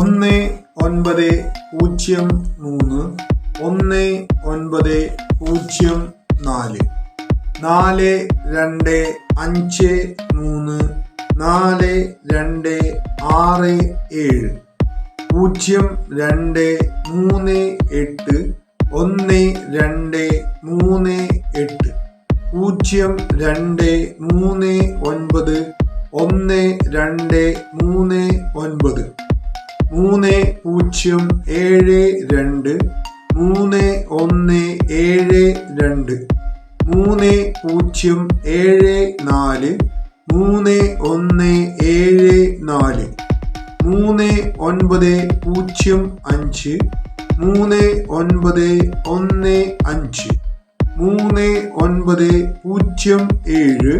ഒന്ന് ഒൻപത് പൂജ്യം മൂന്ന് ഒന്ന് ഒൻപത് പൂജ്യം നാല് നാല് രണ്ട് അഞ്ച് മൂന്ന് നാല് രണ്ട് ആറ് ഏഴ് പൂജ്യം രണ്ട് മൂന്ന് എട്ട് ഒന്ന് രണ്ട് മൂന്ന് എട്ട് പൂജ്യം രണ്ട് മൂന്ന് ഒൻപത് ഒന്ന് രണ്ട് മൂന്ന് ഒൻപത്. മൂന്ന് പൂജ്യം ഏഴ് രണ്ട് മൂന്ന് ഒന്ന് ഏഴ് രണ്ട് മൂന്ന് പൂജ്യം ഏഴ് നാല് മൂന്ന് ഒന്ന് ഏഴ് നാല് മൂന്ന് ഒൻപത് പൂജ്യം അഞ്ച് മൂന്ന് ഒൻപത് ഒന്ന് അഞ്ച് മൂന്ന് ഒൻപത് പൂജ്യം ഏഴ്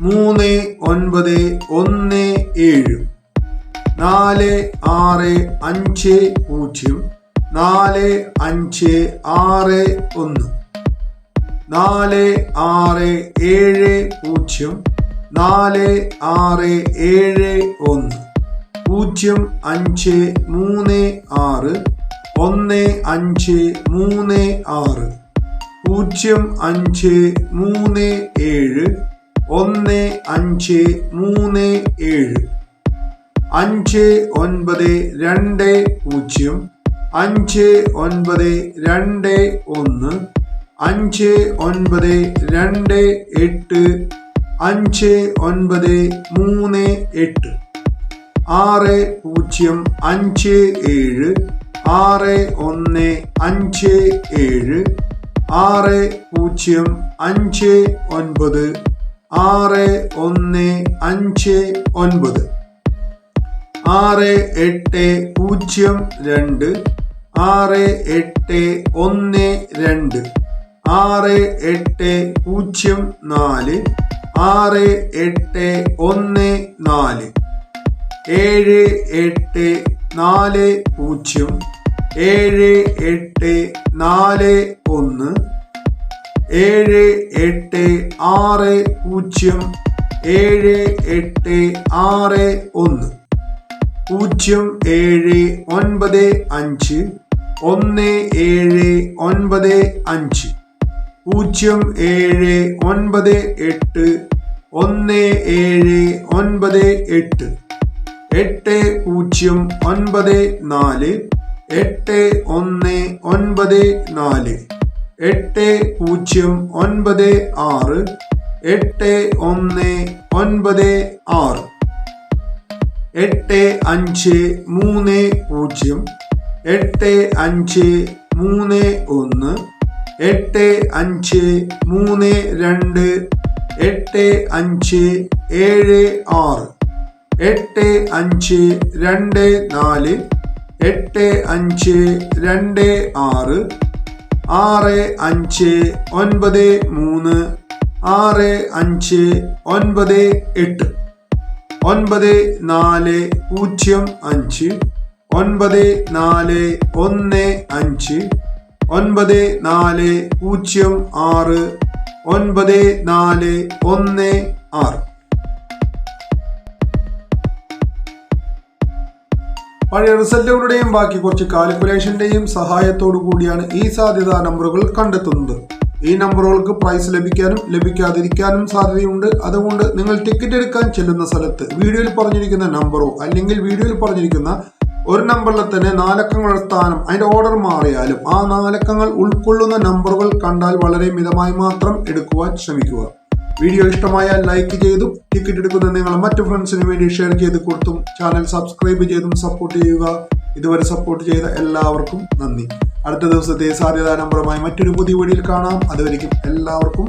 മൂന്ന് ഒൻപത് ഒന്ന് ഏഴ്. നാല് ആറ് അഞ്ച് പൂജ്യം നാല് അഞ്ച് ആറ് ഒന്ന്. നാല് ആറ് ഏഴ് പൂജ്യം നാല് ആറ് ഏഴ് ഒന്ന്. പൂജ്യം അഞ്ച് മൂന്ന് ആറ് ഒന്ന് അഞ്ച് മൂന്ന് ആറ്. പൂജ്യം അഞ്ച് മൂന്ന് ഏഴ് ഒന്ന് അഞ്ച് മൂന്ന് ഏഴ്. അഞ്ച് ഒൻപത് രണ്ട് പൂജ്യം അഞ്ച് ഒൻപത് രണ്ട് ഒന്ന് അഞ്ച് ഒൻപത് രണ്ട് എട്ട് അഞ്ച് ഒൻപത് മൂന്ന് എട്ട്. ആറ് പൂജ്യം അഞ്ച് ഏഴ് ആറ് ഒന്ന് അഞ്ച് ഏഴ് ആറ് പൂജ്യം അഞ്ച് ഒൻപത് ആറ് ഒന്ന് അഞ്ച് ഒൻപത്. ആറ് എട്ട് പൂജ്യം രണ്ട് ആറ് എട്ട് ഒന്ന് രണ്ട് ആറ് എട്ട് പൂജ്യം നാല് ആറ് എട്ട് ഒന്ന് നാല് ഏഴ് എട്ട് നാല് പൂജ്യം ഏഴ് എട്ട് നാല് ഒന്ന് ഏഴ് എട്ട് ആറ് പൂജ്യം ഏഴ് എട്ട് ആറ് ഒന്ന്. പൂജ്യം ഏഴ് ഒൻപത് അഞ്ച് ഒന്ന് ഏഴ് ഒൻപത് അഞ്ച്. പൂജ്യം ഏഴ് ഒൻപത് എട്ട് ഒന്ന് ഏഴ് ഒൻപത് എട്ട്. എട്ട് പൂജ്യം ഒൻപത് നാല് എട്ട് ഒന്ന് ഒൻപത് നാല്. എട്ട് പൂജ്യം ഒൻപത് ആറ് എട്ട് ഒന്ന് ഒൻപത് ആറ്. എട്ട് അഞ്ച് മൂന്ന് പൂജ്യം എട്ട് അഞ്ച് മൂന്ന് ഒന്ന് എട്ട് അഞ്ച് മൂന്ന് രണ്ട് എട്ട് അഞ്ച് ഏഴ് ആറ് എട്ട് അഞ്ച് രണ്ട് നാല് എട്ട് അഞ്ച് രണ്ട് ആറ് ആറ് അഞ്ച് ഒൻപത് മൂന്ന് ആറ് അഞ്ച് ഒൻപത് എട്ട്. ഒൻപത് നാല് പൂജ്യം അഞ്ച് ഒൻപത് നാല് ഒന്ന് അഞ്ച് ഒൻപത് നാല് പൂജ്യം ആറ് ഒൻപത് നാല് ഒന്ന് ആറ്. പഴയ റിസൾട്ടുകളുടെയും ബാക്കി കുറച്ച് കാൽക്കുലേഷന്റെയും സഹായത്തോടു കൂടിയാണ് ഈ സാധ്യതാ നമ്പറുകൾ കണ്ടെത്തുന്നത്. ഈ നമ്പറുകൾക്ക് പ്രൈസ് ലഭിക്കാനും ലഭിക്കാതിരിക്കാനും സാധ്യതയുണ്ട്. അതുകൊണ്ട് നിങ്ങൾ ടിക്കറ്റ് എടുക്കാൻ ചെല്ലുന്ന സ്ഥലത്ത് വീഡിയോയിൽ പറഞ്ഞിരിക്കുന്ന നമ്പറോ അല്ലെങ്കിൽ വീഡിയോയിൽ പറഞ്ഞിരിക്കുന്ന ഒരു നമ്പറിൽ തന്നെ നാലക്കങ്ങളുടെ സ്ഥാനം അതിന്റെ ഓർഡർ മാറിയാലും ആ നാലക്കങ്ങൾ ഉൾക്കൊള്ളുന്ന നമ്പറുകൾ കണ്ടാൽ വളരെ മിതമായി മാത്രം എടുക്കുവാൻ ശ്രമിക്കുക. വീഡിയോ ഇഷ്ടമായാൽ ലൈക്ക് ചെയ്തും ടിക്കറ്റ് എടുക്കുന്ന നിങ്ങൾ മറ്റു ഫ്രണ്ട്സിന് വേണ്ടി ഷെയർ ചെയ്ത് കൊടുത്തും ചാനൽ സബ്സ്ക്രൈബ് ചെയ്തും സപ്പോർട്ട് ചെയ്യുക. ഇതുവരെ സപ്പോർട്ട് ചെയ്ത എല്ലാവർക്കും നന്ദി. അടുത്ത ദിവസത്തെ സാധ്യതാ നമ്പറുമായി മറ്റൊരു പുതിയ വീഡിയോയിൽ കാണാം. അതുവരെയും എല്ലാവർക്കും